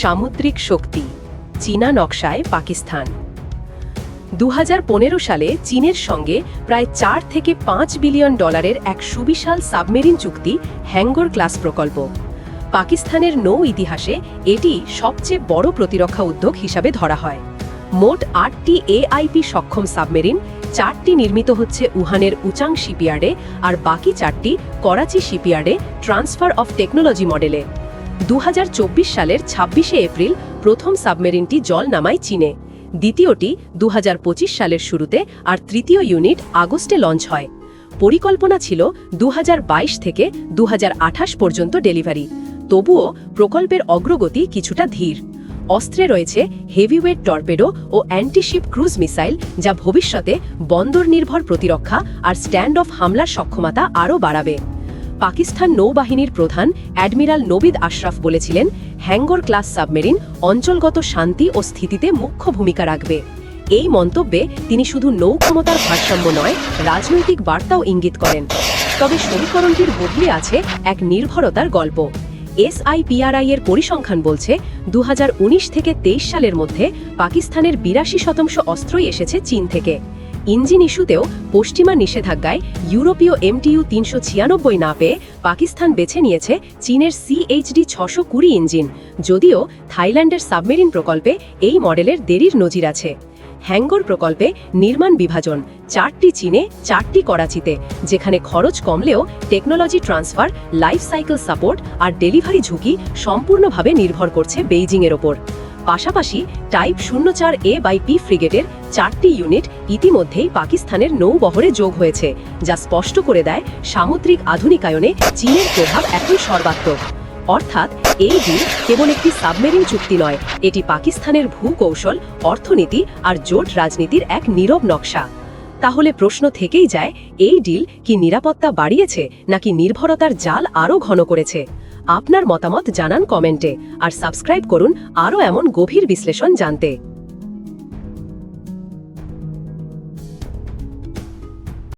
সামুদ্রিক শক্তি, চীনা নকশায় পাকিস্তান। দু হাজার পনেরো সালে চীনের সঙ্গে প্রায় চার থেকে পাঁচ বিলিয়ন ডলারের এক সুবিশাল সাবমেরিন চুক্তি হ্যাঙ্গর ক্লাস প্রকল্প। পাকিস্তানের নৌ ইতিহাসে এটি সবচেয়ে বড় প্রতিরক্ষা উদ্যোগ হিসাবে ধরা হয়। মোট আটটি এআইপি সক্ষম সাবমেরিন, চারটি নির্মিত হচ্ছে উহানের উচাং শিপইয়ার্ডে আর বাকি চারটি করাচি শিপইয়ার্ডে ট্রান্সফার অফ টেকনোলজি মডেলে। দু হাজার চব্বিশ সালের ছাব্বিশে এপ্রিল প্রথম সাবমেরিনটি জল নামায় চীনে। দ্বিতীয়টি দু হাজার পঁচিশ সালের শুরুতে আর তৃতীয় ইউনিট আগস্টে লঞ্চ হয়। পরিকল্পনা ছিল দু হাজার বাইশ থেকে দু হাজার আঠাশ পর্যন্ত ডেলিভারি। তবুও প্রকল্পের অগ্রগতি কিছুটা ধীর। অস্ত্রে রয়েছে হেভিওয়েট টর্পেডো ও অ্যান্টিশিপ ক্রুজ মিসাইল যা ভবিষ্যতে বন্দর নির্ভর প্রতিরক্ষা আর স্ট্যান্ড অফ হামলার সক্ষমতা আরও বাড়াবে। পাকিস্তান নৌবাহিনীর প্রধান অ্যাডমিরাল নবিদ আশরাফ বলেছিলেন, হ্যাঙ্গর ক্লাস সাবমেরিন অঞ্চলগত শান্তি ও স্থিতিতে মুখ্য ভূমিকা রাখবে। এই মন্তব্যে তিনি শুধু নৌ ক্ষমতার ভারসাম্য নয়, রাজনৈতিক বার্তাও ইঙ্গিত করেন। তবে সমীকরণটির বদলে আছে এক নির্ভরতার গল্প। এসআইপিআরআই এর পরিসংখ্যান বলছে দু হাজার উনিশ থেকে তেইশ সালের মধ্যে পাকিস্তানের বিরাশি শতাংশ অস্ত্রই এসেছে চীন থেকে। ইঞ্জিন ইস্যুতেও পশ্চিমা নিষেধাজ্ঞায় ইউরোপীয় এমটিইউ তিনশো ছিয়ানব্বই না পেয়ে পাকিস্তান বেছে নিয়েছে চীনের সিএইচডি ছশো কুড়ি ইঞ্জিন। যদিও থাইল্যান্ডের সাবমেরিন প্রকল্পে এই মডেলের দেরির নজির আছে। হ্যাঙ্গর প্রকল্পে নির্মাণ বিভাজন, চারটি চীনে, চারটি করাচিতে, যেখানে খরচ কমলেও technology transfer, life cycle support আর ডেলিভারি ঝুঁকি সম্পূর্ণভাবে নির্ভর করছে বেইজিংয়ের ওপর। পাশাপাশি টাইপ শূন্য চার এ বাই পি ফ্রিগেটের চারটি ইউনিট ইতিমধ্যেই পাকিস্তানের নৌবহরে যোগ হয়েছে, যা স্পষ্ট করে দেয় সামুদ্রিক আধুনিকায়নে চীনের প্রভাব এখন সর্বাত্মক। অর্থাৎ এই ডিল কেবল একটি সাবমেরিন চুক্তি নয়, এটি পাকিস্তানের ভূকৌশল, অর্থনীতি আর জোট রাজনীতির এক নীরব নকশা। তাহলে প্রশ্ন থেকেই যায়, এই ডিল কি নিরাপত্তা বাড়িয়েছে নাকি নির্ভরতার জাল আরও ঘন করেছে? আপনার মতামত জানান কমেন্টে আর সাবস্ক্রাইব করুন আরও এমন গভীর বিশ্লেষণ জানতে।